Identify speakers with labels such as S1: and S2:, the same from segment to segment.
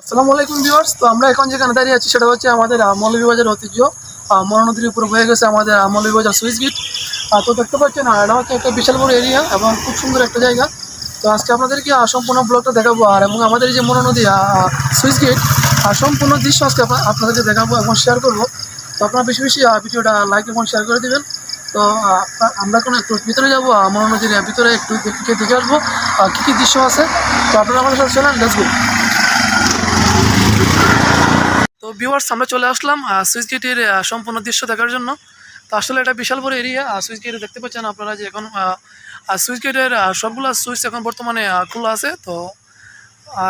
S1: আসসালামু আলাইকুম ভিউয়ার্স তো আমরা এখন যেখানে দাঁড়িয়ে আছি সেটা হচ্ছে আমাদের মৌলভীবাজার ঐতিহ্য। আহ, মরা নদীর উপর বয়ে গেছে আমাদের মৌলভীবাজার সুইচ গেট। তো দেখতে পাচ্ছেন এটা হচ্ছে একটা বিশাল বড় এরিয়া এবং খুব সুন্দর একটা জায়গা। তো আজকে আপনাদেরকে সম্পূর্ণ ব্লগটা দেখাবো আর এবং আমাদের যে মরা নদী সুইচ গেট সম্পূর্ণ দৃশ্য আজকে আপনা- আপনাদেরকে দেখাবো এবং শেয়ার করব। তো আপনারা বেশি বেশি ভিডিওটা লাইক এবং শেয়ার করে দেবেন। তো আমরা কোনো একটু ভিতরে যাব আহ, মরা নদীর ভিতরে একটু দেখে আসব কী কী দৃশ্য আছে। তো আপনারা আমাদের সাথে চলেন লেটস গো তো ভিউয়ার্স আমরা চলে আসলাম সুইচ গেটের সম্পূর্ণ দৃশ্য দেখার জন্য। তো আসলে এটা বিশাল বড় এরিয়া সুইচ গেটে দেখতে পাচ্ছেন আপনারা যে এখন সুইচ গেটের সবগুলো সুইচ এখন বর্তমানে খোলা আছে। তো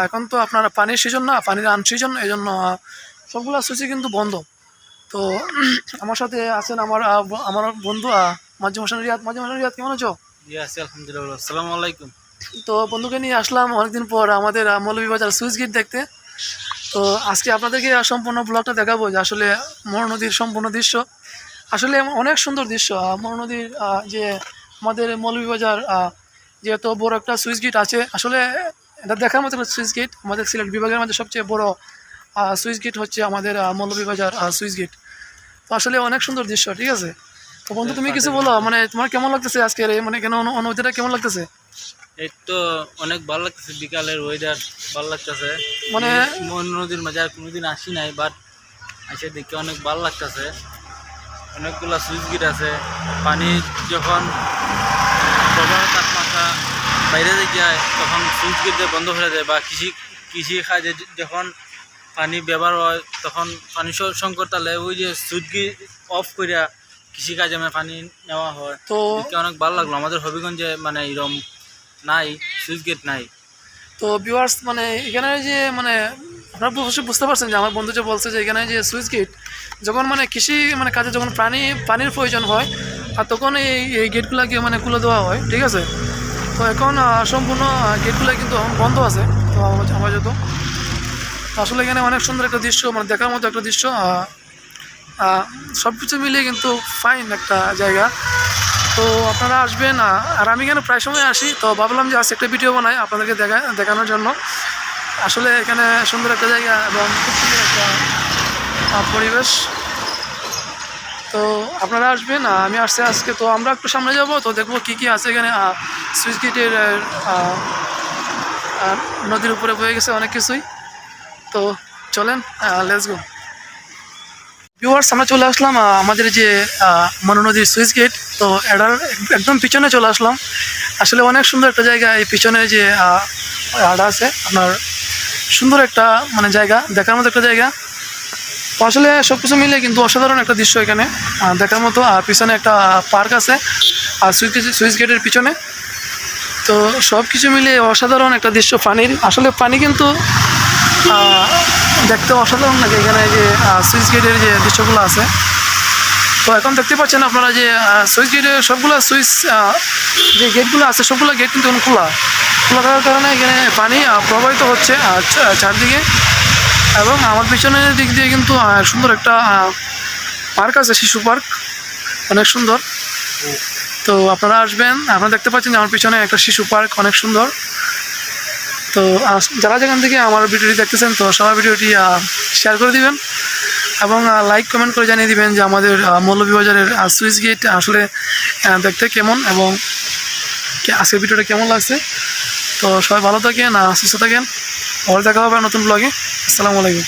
S1: এখন তো আপনার পানির সিজন না পানির আন সিজন এই জন্য সবগুলো সুইচই কিন্তু বন্ধ। তো আমার সাথে আছেন আমার আমার বন্ধু মাঝে মাসান রিয়াদ। মাঝে মাসান রিয়াদ কেমন আছো?
S2: আলহামদুলিল্লাহ। আসসালামু আলাইকুম।
S1: তো বন্ধুকে নিয়ে আসলাম অনেকদিন পর আমাদের মৌলভীবাজার সুইচ গেট দেখতে। তো আজকে আপনাদেরকে সম্পূর্ণ ব্লগটা দেখাবো যে আসলে মর নদীর সম্পূর্ণ দৃশ্য। আসলে অনেক সুন্দর দৃশ্য। আহ, মর নদীর যে আমাদের মৌলভীবাজার যে এত বড় একটা সুইচ গেট আছে আসলে এটা দেখার মতো সুইচ গেট। আমাদের সিলেট বিভাগের মধ্যে সবচেয়ে বড় সুইচ গেট হচ্ছে আমাদের মৌলভীবাজার সুইচ গেট। তো আসলে অনেক সুন্দর দৃশ্য ঠিক আছে? তো বন্ধু তুমি কিছু বলো মানে তোমার কেমন লাগতেছে আজকের মানে কেন অনু- অনুভূতিটা কেমন লাগতেছে?
S2: এই তো অনেক ভালো লাগতেছে বিকালের ওয়েদার ভালো লাগতেছে।
S1: মানে
S2: মন নদীর মাঝে আর কোনোদিন আসি নাই বাট এসে দেখে অনেক ভালো লাগতেছে। অনেকগুলা সুইচ গেট আছে। পানি যখন প্রবাহ তাপমাত্রা বাইরে যায় তখন সুইচ গেট বন্ধ হয়ে যায় বা কৃষি কৃষি কাজে যখন পানি ব্যবহার হয় তখন পানি সংকট তাহলে ওই যে সুইচ গেট অফ করিয়া কৃষিকাজে মানে পানি নেওয়া হয়।
S1: তো
S2: অনেক ভালো লাগল। আমাদের হবিগঞ্জে মানে এরকম নাই, সুইচ গেট নাই।
S1: তো ভিউয়ার্স মানে এখানে যে মানে আপনারা অবশ্যই বুঝতে পারছেন যে, আমার বন্ধু যে বলছে যে, এখানে যে সুইচ গেট, যখন মানে কৃষি মানে কাজে যখন প্রাণী, পানির প্রয়োজন হয়, আর তখন এই এই গেটগুলোকে মানে খুলে দেওয়া হয়, ঠিক আছে? তো এখন সম্পূর্ণ গেটগুলো কিন্তু বন্ধ আছে, তো আমার যত আসলে এখানে অনেক সুন্দর একটা দৃশ্য মানে দেখার মতো একটা দৃশ্য সব কিছু মিলিয়ে কিন্তু ফাইন একটা জায়গা। তো আপনারা আসবেন আর আমি এখানে প্রায় সময় আসি, তো ভাবলাম যে আজকে একটা ভিডিও বানাই আপনাদেরকে দেখা, দেখানোর জন্য। আসলে এখানে সুন্দর একটা জায়গা এবং খুব সুন্দর একটা পরিবেশ। তো আপনারা আসবেন আমি আসছে আজকে, তো আমরা একটু সামনে যাব, তো দেখব কী কী আছে এখানে সুইচ গেটের নদীর উপরে বয়ে গেছে অনেক কিছুই। তো চলেন লেটস গো ভিউয়ার্স আমরা চলে আসলাম আমাদের যে আহ, মনু নদীর সুইচ গেট তো এটার একদম পিছনে চলে আসলাম। আসলে অনেক সুন্দর একটা জায়গা এই পিছনে যে আড়া আছে আপনার সুন্দর একটা মানে জায়গা দেখার মতো একটা জায়গা। তো আসলে সব কিছু মিলে কিন্তু অসাধারণ একটা দৃশ্য এখানে দেখার মতো আর পিছনে একটা পার্ক আছে আর সুইচ সুইচ গেটের পিছনে। তো সব কিছু মিলে অসাধারণ একটা দৃশ্য পানির আসলে পানি কিন্তু দেখতে অসাধারণ লাগে এখানে যে সুইচ গেটের যে দৃশ্যগুলো আছে। তো এখন দেখতে পাচ্ছেন আপনারা যে সুইচ গেটের সবগুলো সুইচ যে গেটগুলো আছে, সবগুলো গেট কিন্তু এখন খোলা। খোলা থাকার কারণে এখানে পানি প্রবাহিত হচ্ছে চারদিকে। এবং আমার পিছনের দিক দিয়ে কিন্তু সুন্দর একটা পার্ক আছে, শিশু পার্ক। অনেক সুন্দর। তো আপনারা আসবেন, আপনারা দেখতে পাচ্ছেন যে আমার পিছনে একটা শিশু পার্ক, অনেক সুন্দর। তো যারা যেখান থেকে আমার ভিডিওটি দেখতেছেন, তো সবার ভিডিওটি শেয়ার করে দিবেন এবং লাইক কমেন্ট করে জানিয়ে দিবেন যে আমাদের মৌলভীবাজারের সুইচ গেট আসলে দেখতে কেমন এবং আজকের ভিডিওটা কেমন লাগছে। তো সবাই ভালো থাকেন সুস্থ থাকেন। পরে দেখা হবে নতুন ব্লগে আসসালামু আলাইকুম।